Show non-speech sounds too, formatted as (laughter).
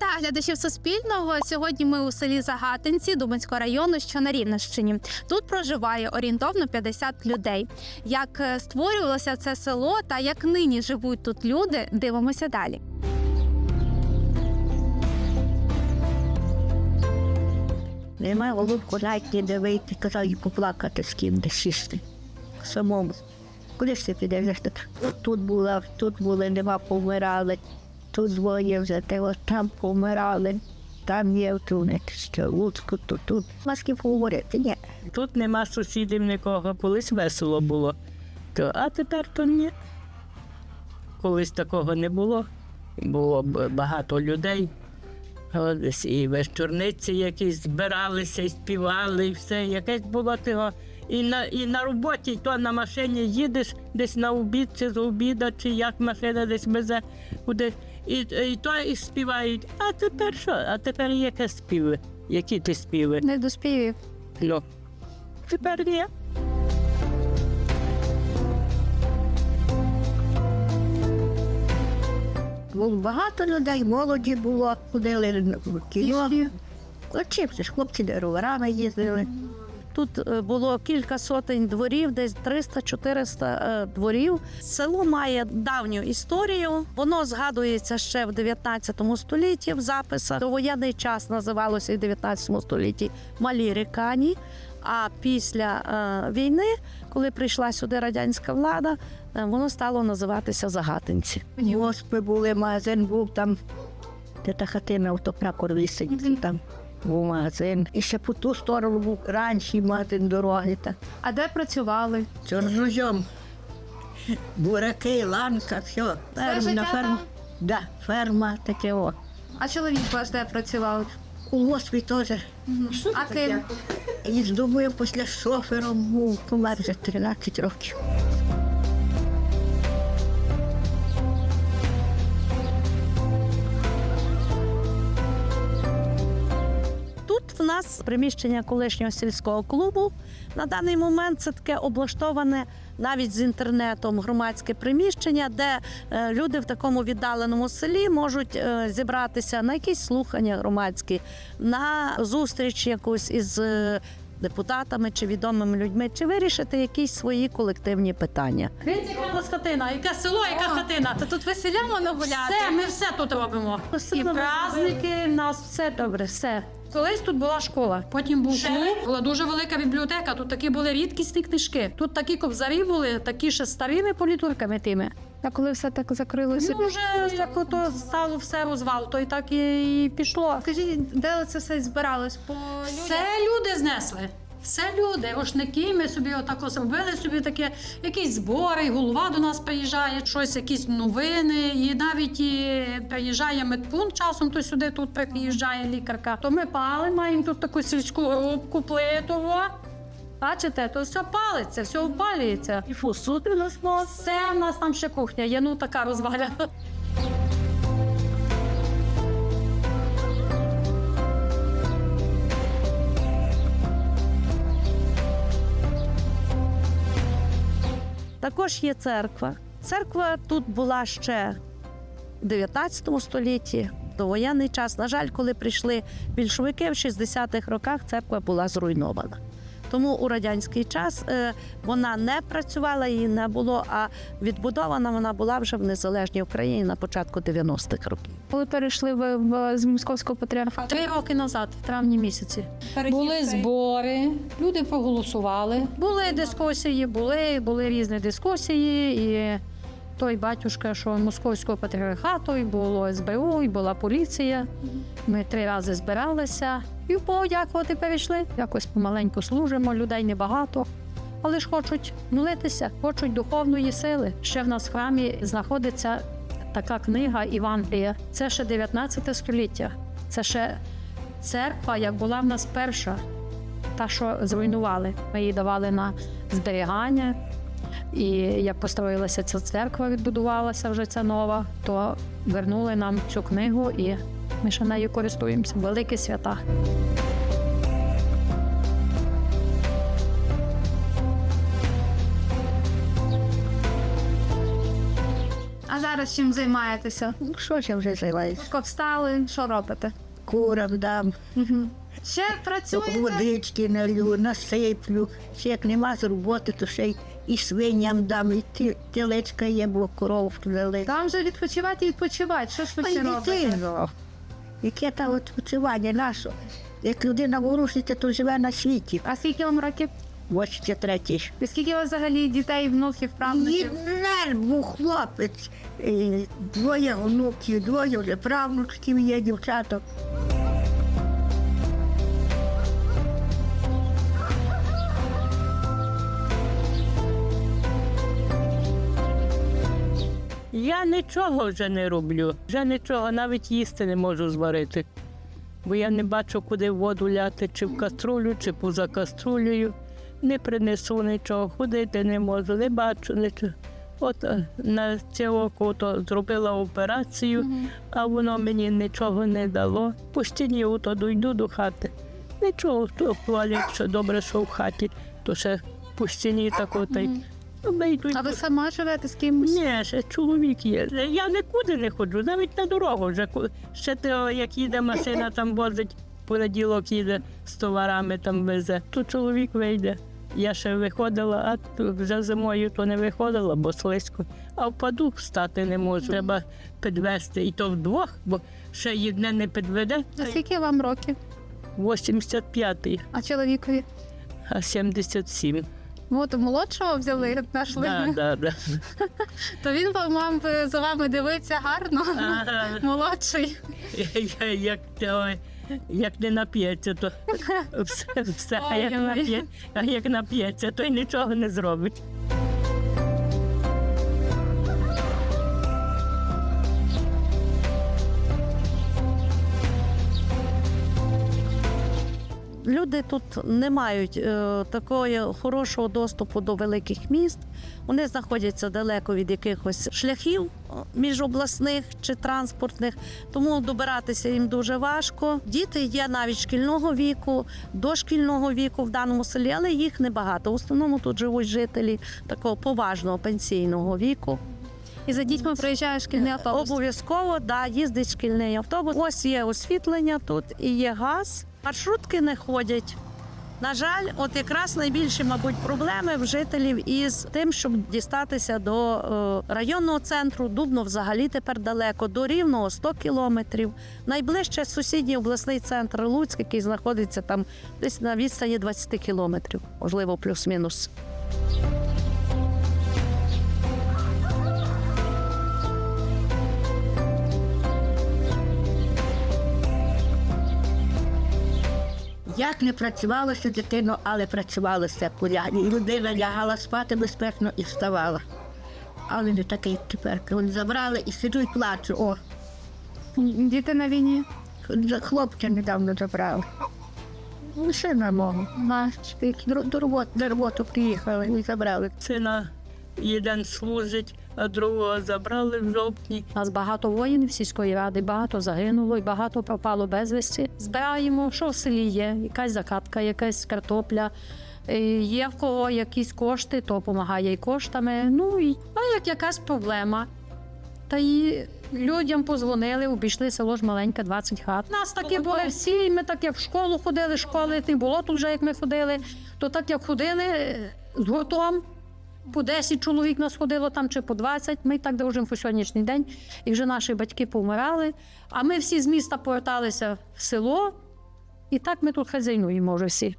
Вітаю глядачів Суспільного. Сьогодні ми у селі Загатинці Дубинського району, що на Рівненщині. Тут проживає орієнтовно 50 людей. Як е, створювалося це село та як нині живуть тут люди, дивимося далі. Немає голубку навіть не вийти, казав і поплакати з ким де сісти. Самому. Куди ж ти підеш? Тут була, тут були, нема помирали. Тут двоє вже, те от там помирали. Там є що Луцьку, тут, тут. Маски поговорити, ні. Тут нема сусідів нікого, колись весело було. То, а тепер то ні. Колись такого не було. Було багато людей. Ось І вечорниці якісь збиралися, і співали, і все. Якесь було того. І на, і на роботі, і то на машині їдеш десь на обід чи з обіда, чи як машина десь везе куди. І, і то і співають. А тепер що? А тепер яке співи? Які ти співи? Не доспівів. Ну, тепер ні. Було багато людей, молоді було, ходили в кіно. Ж хлопці де роверами їздили. Тут е, було кілька сотень дворів, десь 300-400 е, дворів. Село має давню історію. Воно згадується ще в 19 столітті в записах. Довоєнний час називалося і в 19 столітті Малі Рікані. А після е, війни, коли прийшла сюди радянська влада, воно стало називатися Загатинці. Госпи були, магазин був там, де та хатина автопракор висить, там був магазин. І ще по ту сторону був ранший магазин дороги. Та. А де працювали? Чорнозьом. Бураки, ланка, все. Ферма, життя на ферму. там? Да, ферма таке о. А чоловік ваш де працював? У госпі теж. А ким? І думаю, після шофером був помер вже 13 років. Нас приміщення колишнього сільського клубу. На даний момент це таке облаштоване навіть з інтернетом громадське приміщення, де е, люди в такому віддаленому селі можуть е, зібратися на якісь слухання громадські, на зустріч якусь із е, депутатами чи відомими людьми, чи вирішити якісь свої колективні питання. Яка хатина, яке село, яка хатина. Та тут веселя можна гуляти. Все, ми все тут робимо. І праздники, в нас все добре, все. Колись тут була школа, потім був клуб, була дуже велика бібліотека. Тут такі були рідкісні книжки. Тут такі кобзарі були, такі ще старими політурками тими. А коли все так закрилося? Ну, вже як ото стало все розвал, то і так і, і пішло. Скажіть, де це все збиралось? По Все люди знесли. Все люди, рушники, ми собі отако зробили собі таке, якісь збори, і голова до нас приїжджає, щось, якісь новини, і навіть і приїжджає медпункт часом, то сюди тут приїжджає лікарка. То ми пали, маємо тут таку сільську рубку плитову. Бачите, то все палиться, все опалюється. І у нас мало. Все в нас там ще кухня, є ну така розваля. Також є церква. Церква тут була ще в 19 столітті, довоєнний час. На жаль, коли прийшли більшовики в 60-х роках, церква була зруйнована. Тому у радянський час е, вона не працювала, її не було, а відбудована вона була вже в незалежній Україні на початку 90-х років. Коли перейшли ви в, з московського патріархату? Три роки назад, в травні місяці. Були збори, люди проголосували. Були дискусії, були, були різні дискусії. І той батюшка, що московського патріархату, і було СБУ, і була поліція. Ми три рази збиралися і подякувати перейшли. Якось помаленьку служимо, людей небагато. Але ж хочуть молитися, хочуть духовної сили. Ще в нас в храмі знаходиться така книга Івангелія. Це ще 19 століття. Це ще церква, як була в нас перша, та, що зруйнували. Ми її давали на зберігання. І як построїлася ця церква, відбудувалася вже ця нова, то вернули нам цю книгу і ми ще нею користуємося. Великі свята. А зараз чим займаєтеся? Ну, що ж я вже займаюся? Встали, що робите? Курам дам, Ще працюєте? водички налю, насиплю. Ще як нема з роботи, то ще й і свиням дам, і ті- телечка є, бо коров дали. Там же відпочивати і відпочивати. Що ж ви ще робите? яке там відпочивання наше? Як людина ворушиться, то живе на світі. А скільки вам років? 83 І скільки у вас взагалі дітей, внуків, правнуків? Євнер був хлопець, двоє онуків, двоє вже правнучків є, дівчаток. Я нічого вже не роблю. Вже нічого, навіть їсти не можу зварити. Бо я не бачу, куди воду ляти, чи в каструлю, чи поза каструлею. Не принесу нічого, ходити не можу, не бачу нічого. От е, на це око то зробила операцію, а воно мені нічого не дало. По стіні ото дойду до хати. Нічого, то хвалять, що добре, що в хаті, то ще по стіні так ота Ну, А ви сама живете з кимось? ні, ще чоловік є. Я нікуди не ходжу, навіть на дорогу вже. Ще те, як їде машина, там возить, понеділок їде з товарами там везе, то чоловік вийде. Я ще виходила, а вже зимою то не виходила, бо слизько. А впаду встати не можу. Треба підвести і то вдвох, бо ще їдне не підведе. А скільки вам років? 85-й, А чоловікові? а 77. От молодшого взяли, знайшли. Да, да, да. (laughs) То він вам за вами дивиться гарно. Ага. Молодший. Я- як, той, як не нап'ється, то (laughs) все, все. А, як Ой, ой. нап'є, а як нап'ється, то й нічого не зробить. Люди тут не мають е, такого хорошого доступу до великих міст. Вони знаходяться далеко від якихось шляхів е, міжобласних чи транспортних, тому добиратися їм дуже важко. Діти є навіть шкільного віку, дошкільного віку в даному селі, але їх небагато. В основному тут живуть жителі такого поважного пенсійного віку. І за дітьми приїжджає шкільний автобус. Обов'язково да, їздить шкільний автобус. Ось є освітлення тут і є газ. Маршрутки не ходять. На жаль, от якраз найбільші, мабуть, проблеми в жителів із тим, щоб дістатися до е, районного центру. Дубно взагалі тепер далеко, до рівного 100 кілометрів. Найближче сусідній обласний центр Луцьк, який знаходиться там десь на відстані 20 кілометрів, можливо, плюс-мінус. Як не працювалося дитино, але працювалося поля. І людина лягала спати безпечно і вставала. Але не таке, як тепер. Вони забрали і сиджу і плачу. О, Діти на війні. хлопця недавно забрали. Лише на мого. До, до роботи, на роботу приїхали і забрали. Сина один служить, а другого забрали в жовтні. Нас багато воїнів сільської ради, багато загинуло і багато пропало безвісті. Збираємо, що в селі є, якась закатка, якась картопля. Е, Є в кого якісь кошти, то допомагає і коштами. Ну і а як якась проблема. Та й людям позвонили, обійшли село ж маленьке, 20 хат. Нас такі були всі, і ми так як в школу ходили, школи не було тут вже, як ми ходили, то так як ходили е, з гуртом, по 10 чоловік нас ходило там чи по 20. Ми так дружимо по сьогоднішній день. І вже наші батьки помирали. А ми всі з міста поверталися в село, і так ми тут хазяйнуємо вже всі.